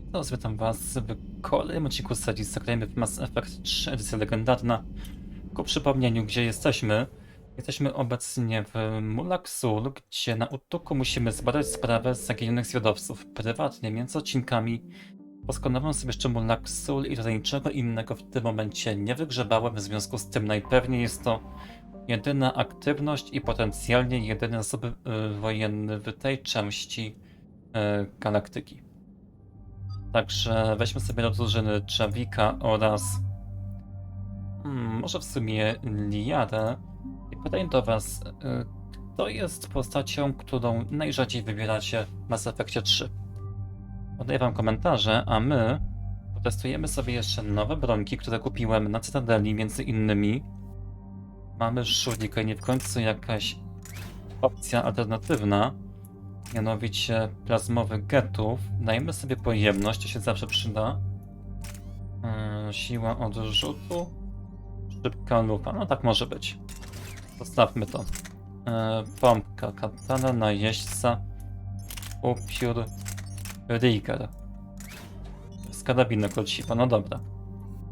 Teraz witam was w kolejnym odcinku serii zagrajmy w Mass Effect 3 edycja legendarna. Ku przypomnieniu, gdzie jesteśmy. Jesteśmy obecnie w Mulaksul, gdzie na Utuku musimy zbadać sprawę zaginionych zwiadowców. Prywatnie, między odcinkami poskonowałem sobie jeszcze Mulaksul i tutaj niczego innego w tym momencie nie wygrzebałem, w związku z tym najpewniej jest to jedyna aktywność i potencjalnie jedyny zasób y, wojenny w tej części y, galaktyki. Także weźmy sobie do drużyny Czawika oraz hmm, może w sumie Liadę. I pytanie do was, y, kto jest postacią, którą najrzadziej wybieracie w Mass Effectie 3? Podaję wam komentarze, a my potestujemy sobie jeszcze nowe bronki, które kupiłem na Cytadeli, między innymi mamy szurika i nie w końcu jakaś opcja alternatywna, mianowicie plazmowych getów. Dajmy sobie pojemność, to się zawsze przyda. Yy, siła odrzutu, szybka lupa, no tak może być. Zostawmy to. Yy, pompka, katana, najeźdźca, upiór, rigger. Z karabinu kocipa, no dobra.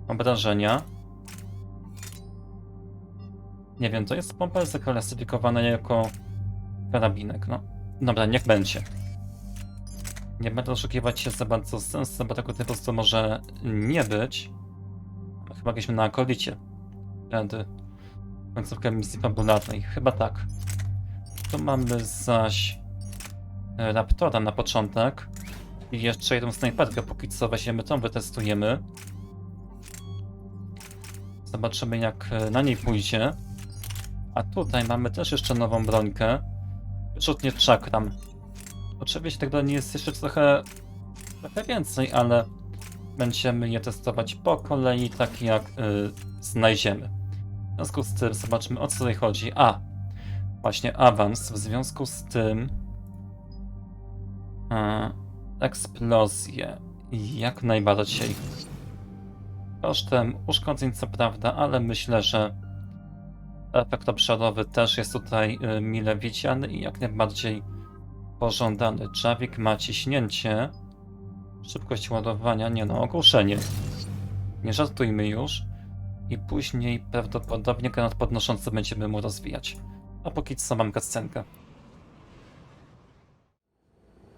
Obrażenia. Nie wiem, to jest pompa zaklasyfikowana jako karabinek, no. Dobra, niech będzie. Nie będę oszukiwać się za bardzo sensu, bo tego typu to może nie być. Chyba jakieśmy na akolicie. Wtedy końcówkę misji fabularnej. Chyba tak. Tu mamy zaś e, Raptora na początek. I jeszcze jedną snajperkę, póki co weźmiemy tą, wytestujemy. Zobaczymy jak e, na niej pójdzie. A tutaj mamy też jeszcze nową brońkę. Wyrzutnie czakram. Oczywiście tych broni jest jeszcze trochę, trochę więcej, ale będziemy je testować po kolei, tak jak y, znajdziemy. W związku z tym zobaczmy o co tutaj chodzi. A, właśnie awans. W związku z tym e, eksplozje jak najbardziej. Kosztem uszkodzeń co prawda, ale myślę, że efekt obszarowy też jest tutaj y, mile widziany i jak najbardziej pożądany. Czawik ma ciśnięcie, szybkość ładowania, nie no, ogłuszenie. Nie żartujmy już. I później prawdopodobnie granat podnoszący będziemy mu rozwijać. A póki co mam kascenkę.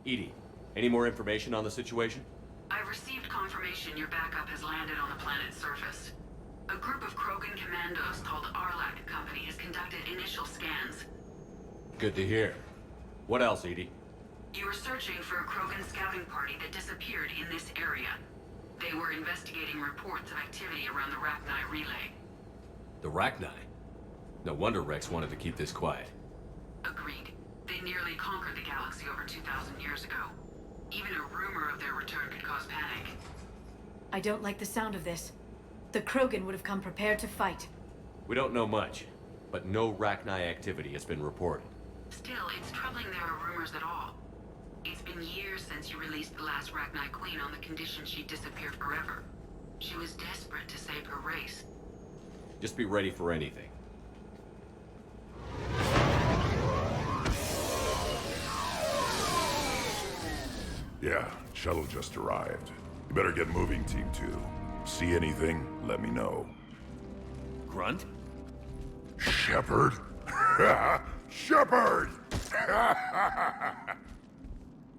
Edie, any more information on the situation? I've received confirmation your backup has landed on the planet's surface. A group of Krogan commandos called Arlac Company has conducted initial scans. Good to hear. What else, Edie? You were searching for a Krogan scouting party that disappeared in this area. They were investigating reports of activity around the Rachni relay. The Rachni? No wonder Rex wanted to keep this quiet. Agreed. They nearly conquered the galaxy over 2,000 years ago. Even a rumor of their return could cause panic. I don't like the sound of this. The Krogan would have come prepared to fight. We don't know much, but no Rachni activity has been reported. Still, it's troubling there are rumors at all. It's been years since you released the last Rachni Queen on the condition she'd disappear forever. She was desperate to save her race. Just be ready for anything. Yeah, shuttle just arrived. You better get moving, Team 2. See anything, let me know. Grunt? Shepard? Shepard!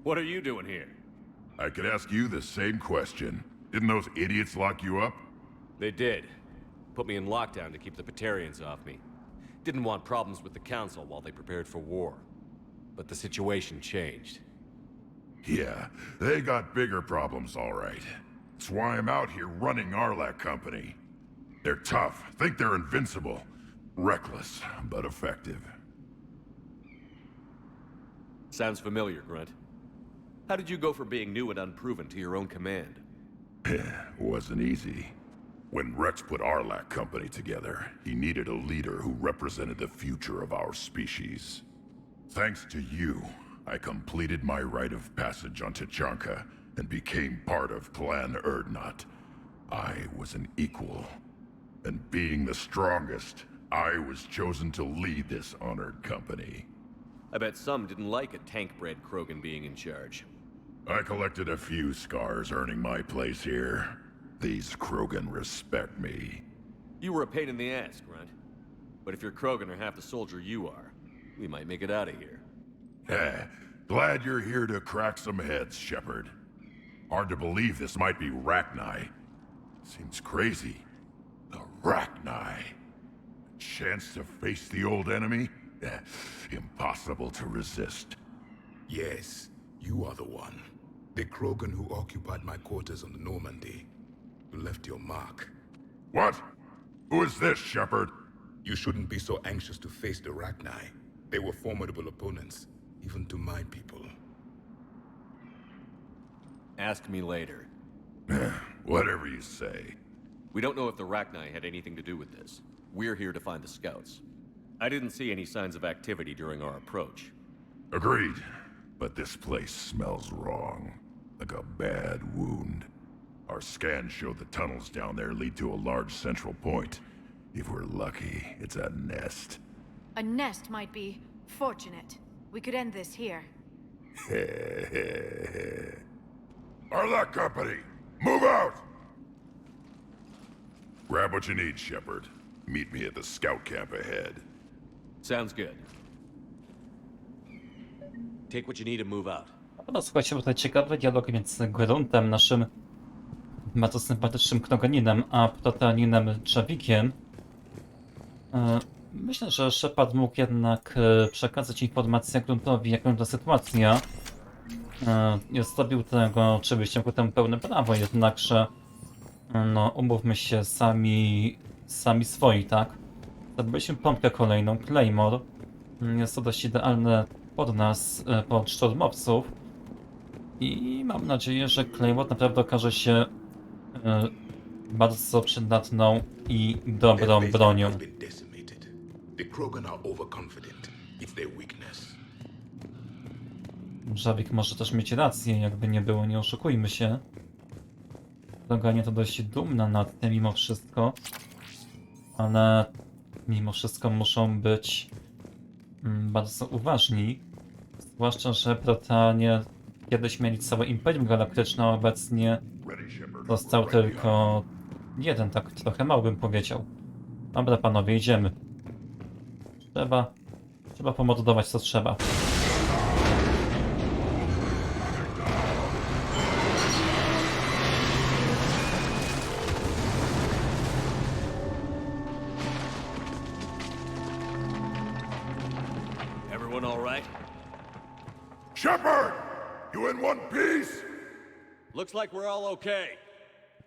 What are you doing here? I could ask you the same question. Didn't those idiots lock you up? They did. Put me in lockdown to keep the Patarians off me. Didn't want problems with the Council while they prepared for war. But the situation changed. Yeah, they got bigger problems, all right. That's why I'm out here running Arlac Company. They're tough, think they're invincible. Reckless, but effective. Sounds familiar, Grunt. How did you go from being new and unproven to your own command? Wasn't easy. When Rex put Arlac Company together, he needed a leader who represented the future of our species. Thanks to you, I completed my rite of passage on Tachanka and became part of Clan Erdnot. I was an equal. And being the strongest, I was chosen to lead this honored company. I bet some didn't like a tank-bred Krogan being in charge. I collected a few scars earning my place here. These Krogan respect me. You were a pain in the ass, Grunt. But if you're Krogan or half the soldier you are, we might make it out of here. Eh, glad you're here to crack some heads, Shepard. Hard to believe this might be Rachni. Seems crazy. The Rachni. A chance to face the old enemy? Eh, impossible to resist. Yes, you are the one. The Krogan who occupied my quarters on the Normandy. You left your mark. What? Who is this, Shepard? You shouldn't be so anxious to face the Rachni. They were formidable opponents, even to my people. Ask me later. Whatever you say. We don't know if the Rachni had anything to do with this. We're here to find the scouts. I didn't see any signs of activity during our approach. Agreed. But this place smells wrong. Like a bad wound. Our scans show the tunnels down there lead to a large central point. If we're lucky, it's a nest. A nest might be fortunate. We could end this here. Arlec Company, move out! Grab what you need, Shepard. Meet me at the scout camp ahead. Sounds good. Take what you need and move out. No słuchajcie, tutaj ciekawy dialog między Gruntem, naszym bardzo sympatycznym Knoganinem, a Proteaninem Czawikiem. E, Myślę, że Shepard mógł jednak e, przekazać informację Gruntowi, jak wygląda sytuacja. Nie zrobił tego oczywiście ku temu pełne prawo, jednakże e, no, umówmy się, sami, sami swoi, tak? Zdobyliśmy pompkę kolejną, Claymore. Mm, Jest to dość idealne pod nas, e, pod szturmowców. I mam nadzieję, że Claymore naprawdę okaże się e, bardzo przydatną i dobrą bronią. The Krogan are overconfident. It's their weakness. Żawik może też mieć rację, jakby nie było, nie oszukujmy się. Doganie to dość dumna nad tym mimo wszystko. Ale mimo wszystko muszą być mm, bardzo uważni. Zwłaszcza, że Protanie kiedyś mieli całe Imperium Galaktyczne, a obecnie został tylko jeden, tak trochę mały bym powiedział. Dobra panowie, idziemy. Trzeba, trzeba pomordować co trzeba. Okay.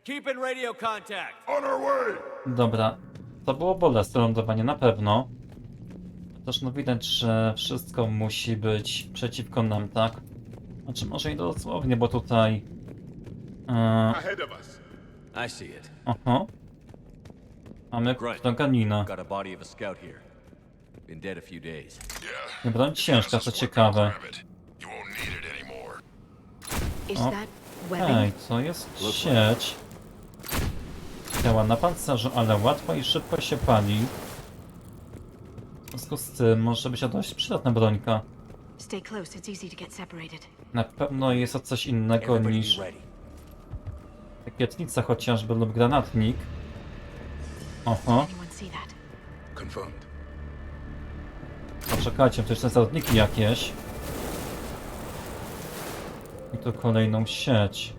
Keep in radio contact. On our way! Dobra, to było bolesne lądowanie na pewno. Też no widać, że wszystko musi być przeciwko nam, tak? Znaczy może i dosłownie, bo tutaj... E, Ahead of us. I see it. oho. Mamy. Got a body of a scout here. Been dead a few days. Yeah. Broń ciężka, co ciekawe. Grab it. You won't need it anymore. Is that? Ej, co jest sieć? Działa na pancerzu, ale łatwo i szybko się pali. W związku z tym może być to dość przydatna brońka. Stay close, it's easy to get separated. Na pewno jest to coś innego niż rakietnica chociażby lub granatnik. Oho, poczekajcie, to jeszcze zawodniki jakieś. I tu kolejną sieć.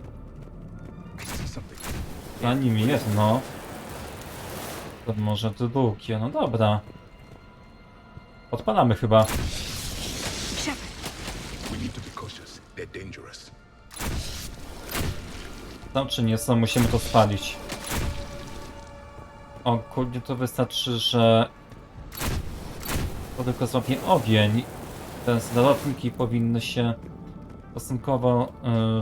Za nimi jedno. To może drugie, no dobra. Odpalamy chyba. To. Są czy nie są, musimy to spalić. Ogólnie to wystarczy, że to tylko złapie ogień. Te zalotniki powinny się stosunkowo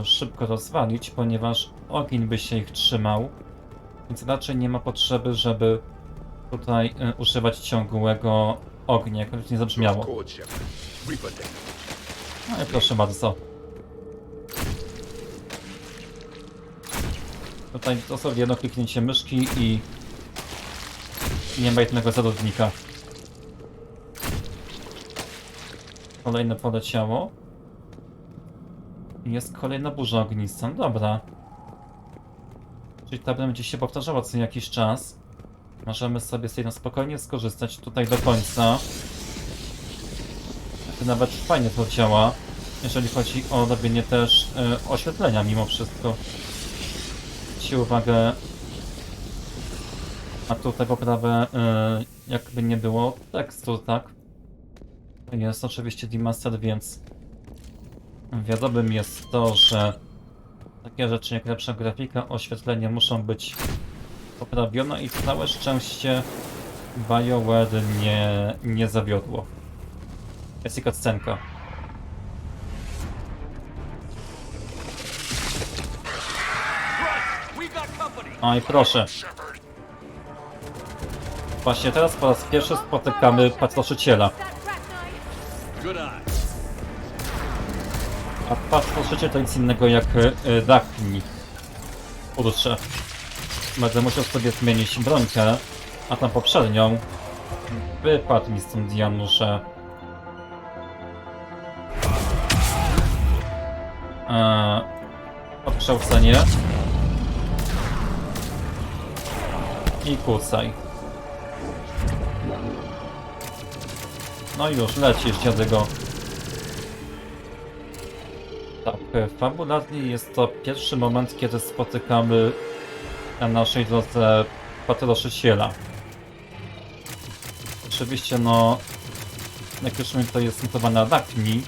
y, szybko rozwalić, ponieważ ogień by się ich trzymał. Więc raczej nie ma potrzeby, żeby tutaj y, używać ciągłego ognia, jak nie zabrzmiało. No i proszę bardzo. Tutaj dosłownie jedno kliknięcie myszki i nie ma jednego zawodnika. Kolejne poleciało. Jest kolejna burza ognista, no dobra. Czyli ta będzie się powtarzała co jakiś czas. Możemy sobie z tej na spokojnie skorzystać tutaj do końca. To nawet fajnie to działa, jeżeli chodzi o robienie też e, oświetlenia mimo wszystko. Zwróćcie uwagę a tutaj poprawę e, jakby nie było tekstu, tak? Jest oczywiście demaster, więc wiadomym jest to, że takie rzeczy jak lepsza grafika, oświetlenie muszą być poprawione i całe szczęście BioWare nie, nie zawiodło. Jest got company! Oj, proszę. Właśnie teraz po raz pierwszy spotykamy patroszyciela. Good eye. A patroszyciel to nic innego jak e, Dachni. Kurczę. Będę musiał sobie zmienić brońkę, a tam poprzednią wypadł mi stąd Janusze. Eee, odkształcenie. I kucaj. No i już, lecisz dziadygo. Tak, e, fabularnie jest to pierwszy moment, kiedy spotykamy na naszej drodze patroszyciela. Oczywiście, no, jak już mówię, to jest notowana Dachni,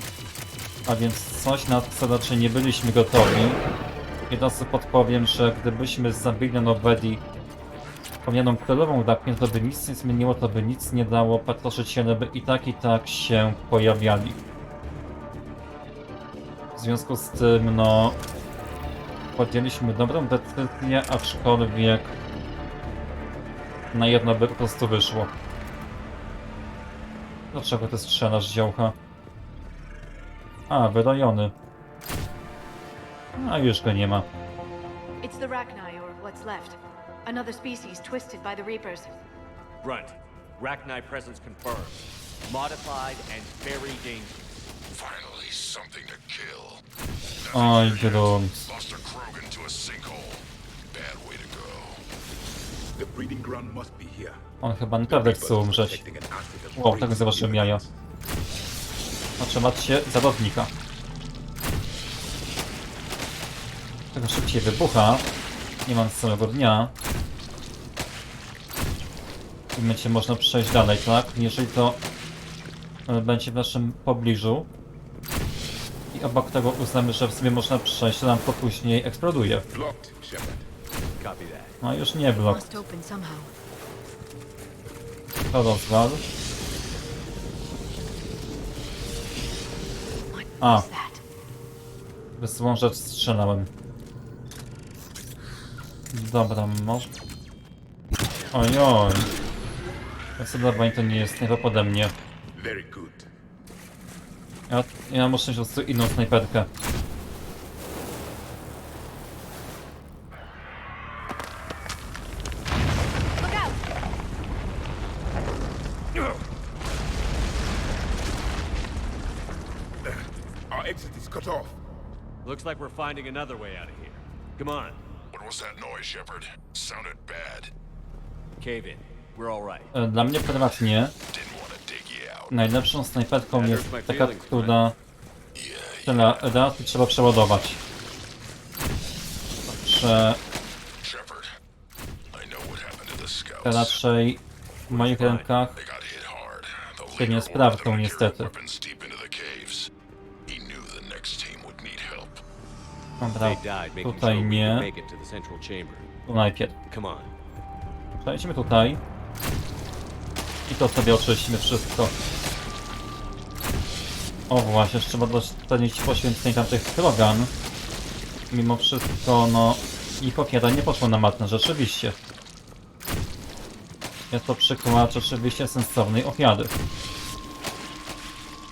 a więc coś na co raczej nie byliśmy gotowi. Od razu podpowiem, że gdybyśmy zabili Nowedi wspomnianą królową Dachni, to by nic nie zmieniło, to by nic nie dało, patroszyciele by i tak i tak się pojawiali. W związku z tym, no, podjęliśmy dobrą decyzję, aczkolwiek na jedno by po prostu wyszło. Dlaczego ty strzelasz, działka? A, wydajony. A już go nie ma. It's the Rachni, or what's left. Another species twisted by the Reapers. Brunt, Rachni presence confirmed. Modified and very dangerous. Finally, something to kill. Oj, grunt. On chyba naprawdę chce umrzeć. Wow, tak zobaczyłem jaja. Trzeba się zawodnika. Tego szybciej wybucha. Nie mam całego dnia. I będzie można przejść dalej, tak? Jeżeli to e, będzie w naszym pobliżu. I obok tego uznamy, że w sumie można przejść, to nam to później eksploduje. No już nie blok. To rozwal. Ah. is that? Wysyłą rzecz strzelałem. Dobra, może... Ojoj. Zdecydowanie to nie jest nie mnie. Very good. Ja, ja muszę mieć po prostu inną snajperkę. Our exit is cut off. Looks like we're finding another way out of here. Come on, What was that noise, Shepard? Sounded bad. cave in. We're all right. E, Dla mnie prywatnie najlepszą snajperką jest taka, która strzela raz i trzeba przeładować. Scouts. raczej w moich rękach się nie sprawdzą niestety. Dobra, tutaj nie, tu najpierw. Przejdźmy tutaj. I to sobie oczyścimy wszystko. O właśnie, trzeba docenić poświęcenie tamtych krogan. Mimo wszystko, no... Ich ofiara nie poszła na matne, rzeczywiście. Jest to przykład rzeczywiście sensownej ofiary.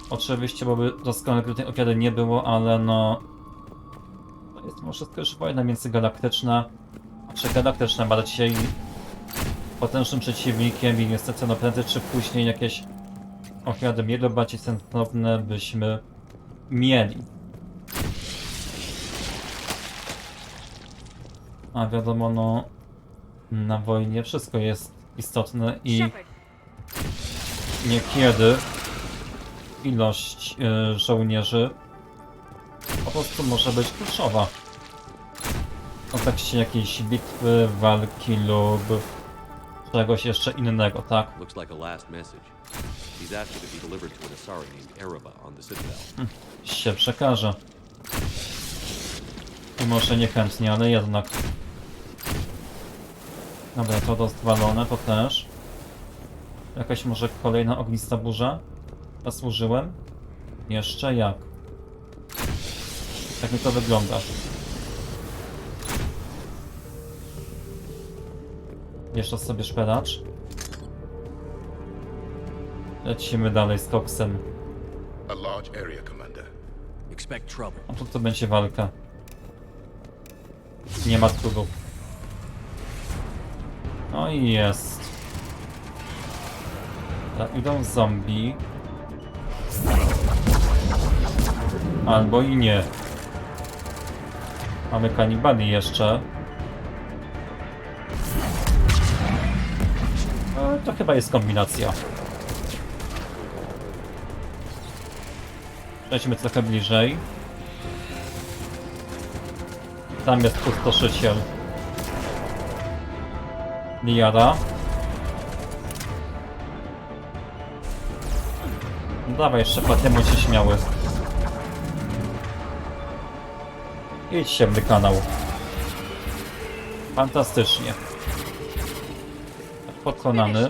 Oczywiście, bo by doskonale gdyby tej ofiary nie było, ale no... To jest może już wojna międzygalaktyczna. Czy galaktyczna bardziej potężnym przeciwnikiem i niestety no prędzej czy później jakieś ofiary lub bardziej sensowne byśmy mieli. A wiadomo, no, na wojnie wszystko jest istotne i niekiedy ilość y, żołnierzy po prostu może być kluczowa. W kontekście jakiejś bitwy, walki lub czegoś jeszcze innego, tak? He's Citadel. Się przekaże. I może niechętnie, ale jednak. Dobra, to rozwalone, to też. Jakaś może kolejna ognista burza? Zasłużyłem? Jeszcze jak? Tak mi to wygląda. Jeszcze sobie szpelacz. Lecimy dalej z koksem. A large area, Commander. Expect trouble. A tu to będzie walka. Nie ma trudu. No i jest. Tak, idą zombie. Albo i nie. Mamy kanibali jeszcze. No, to chyba jest kombinacja. Przejdźmy trochę bliżej. Tam jest pustoszyciel. Liara. No Dawaj, szefaty, bądź się śmiały. Idź się kanał. Fantastycznie. Pokonany.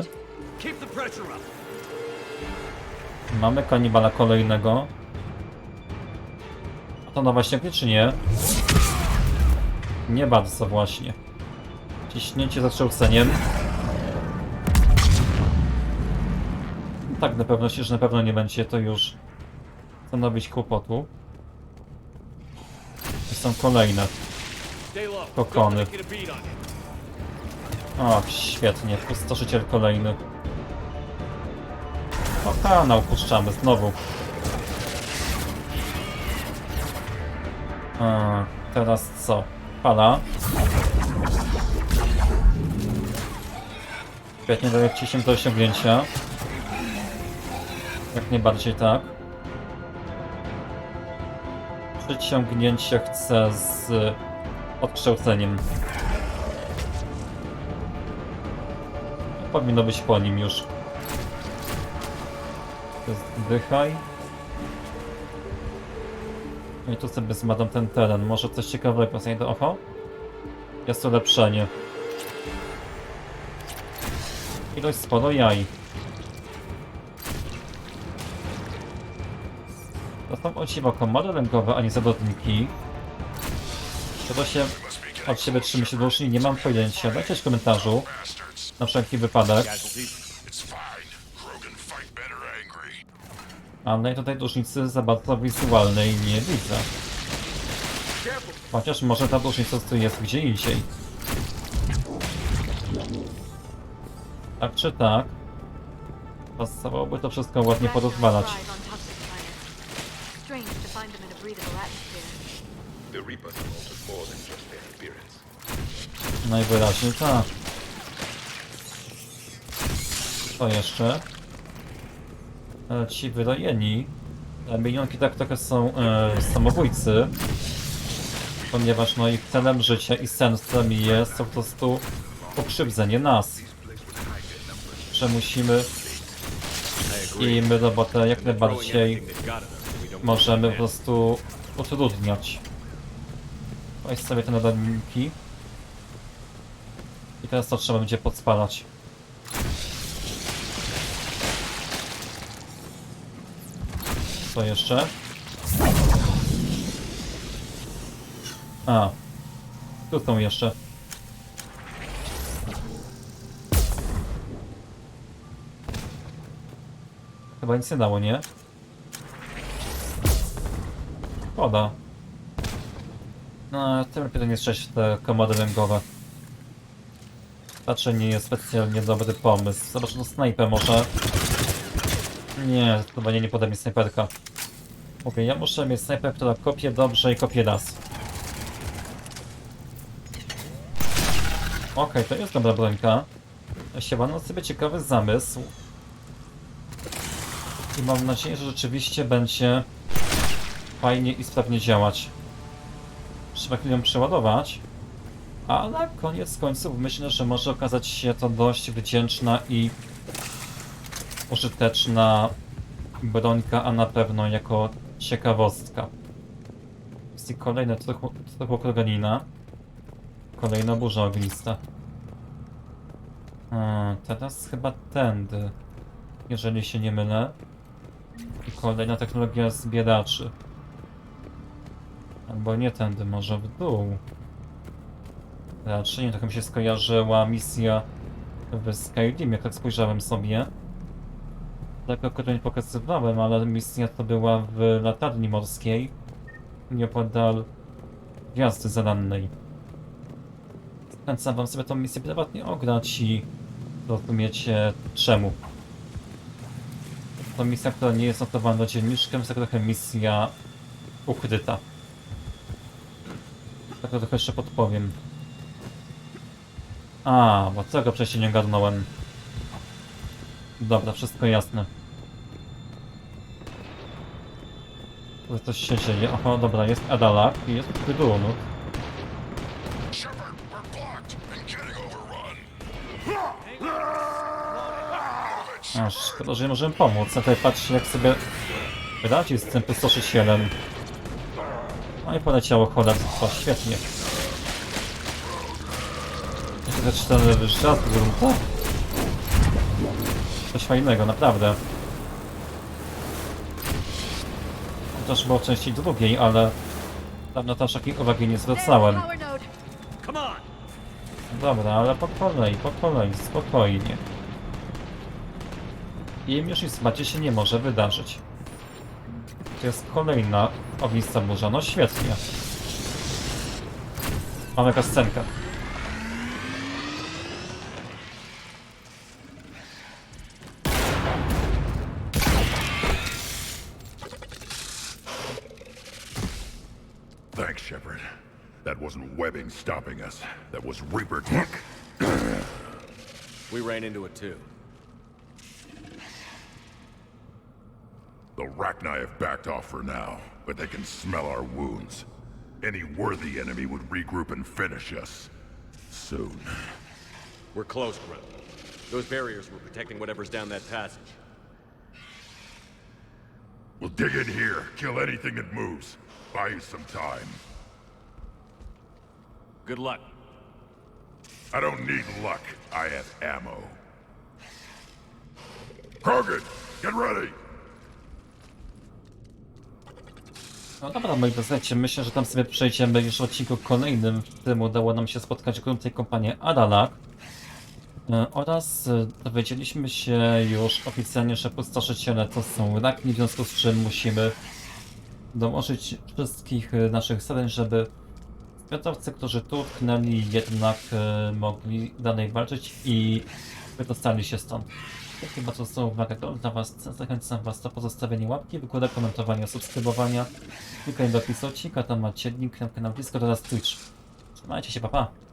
Mamy kanibala kolejnego. To nowa śnieg, czy nie? Nie bardzo właśnie. Ciśnięcie za trzełceniem. Tak, na pewno się, że na pewno nie będzie to już stanowić kłopotu. I są kolejne. Kokony. O, świetnie. Pustoszyciel kolejny. O, kanał puszczamy znowu. A, teraz co? Fala. Świetnie daje ci się do osiągnięcia. Jak najbardziej tak. Przyciągnięcie chcę z odkształceniem. Powinno być po nim już. Zdychaj. No i tu sobie zmadam ten teren. Może coś ciekawego znajdę. Oho. Jest ulepszenie. I dość sporo jaj. To są o dziwo komody rękowe, a nie zawodniki. Czego się od siebie trzymy się dłużej, nie mam pojęcia. Dajcie w komentarzu. Na wszelki wypadek. Ale tutaj różnicy za bardzo wizualnej nie widzę. Chociaż może ta różnica tu jest gdzie indziej. Tak czy tak, pasowałoby to wszystko ładnie porozwalać. Najwyraźniej tak. Co jeszcze? E, Ci wyrojeni. e, Minionki tak trochę są e, samobójcy. Ponieważ no ich celem życia i sensem jest po prostu pokrzywdzenie nas. Że musimy im robotę jak najbardziej możemy po prostu utrudniać. Weź sobie te nadajniki. I teraz to trzeba będzie podspalać. Co jeszcze? A. Tu są jeszcze. Chyba nic nie dało, nie? Szkoda. No, tym lepiej nie strzeć te komody rękowe. Raczej nie jest specjalnie dobry pomysł. Zobacz, no snajpę może. Nie, chyba nie, nie poda mi snajperka. Mówię, ja muszę mieć snajper, która kopie dobrze i kopie raz. Okej, to jest dobra brońka. Siema, no sobie ciekawy zamysł. I mam nadzieję, że rzeczywiście będzie fajnie i sprawnie działać. Trzeba chwilę przeładować. Ale koniec końców myślę, że może okazać się to dość wdzięczna i użyteczna brońka, a na pewno jako ciekawostka. Jest i kolejne truchokroganina. Kolejna burza ognista. A, teraz chyba tędy, jeżeli się nie mylę. I kolejna technologia zbieraczy. Albo nie tędy, może w dół. Raczej nie, tak mi się skojarzyła misja w Skyrim, jak tak spojrzałem sobie. Tak akurat nie pokazywałem, ale misja to była w latarni morskiej, nieopodal gwiazdy zarannej. Zachęcam wam sobie tą misję prywatnie ograć i rozumiecie czemu. To misja, która nie jest notowana dzienniczkiem, to trochę misja ukryta. Tak trochę jeszcze podpowiem. A, bo tego przecież nie ogarnąłem. Dobra, wszystko jasne. Tu coś się dzieje. Oho, dobra, jest Adalak i jest Wydunut. Shepard, we're blocked and getting overrun. A, szkoda, że nie możemy pomóc. A tutaj patrzcie, jak sobie radzi z tym pustoszycielem. No i poleciało cholerstwo, świetnie. Jeszcze te cztery żarty grunta. Coś fajnego, naprawdę. Chociaż było w części drugiej, ale dawno też takiej uwagi nie zwracałem. Dobra, ale po kolei, po kolei, spokojnie. Im już nic bardziej się nie może wydarzyć. To jest kolejna ognista burza, no świetnie. Mamy kascenkę. Shepard. That wasn't webbing stopping us. That was Reaper tech. We ran into it too. The Rachni have backed off for now, but they can smell our wounds. Any worthy enemy would regroup and finish us. Soon. We're close, Grim. Those barriers were protecting whatever's down that passage. We'll dig in here, kill anything that moves. Buy you some time. Good luck. I don't need luck. I have ammo. Krogan, get ready! No dobra, moi drodzy, myślę, że tam sobie przejdziemy już w odcinku kolejnym, w którym udało nam się spotkać grunty kompanię Adalak. E, Oraz e, dowiedzieliśmy się już oficjalnie, że pustoszyciele to są rakni, w związku z czym musimy dołożyć wszystkich e, naszych starań, żeby światowcy, którzy tu utknęli, jednak e, mogli dalej walczyć i wydostali się stąd. Dzięki bardzo za uwagę. To dla Was zachęcam Was do pozostawienia łapki, wykłada komentowania, subskrybowania. Klikaj do opisu odcinka, tam macie link na kanał Discord oraz Twitch. Trzymajcie się, pa pa!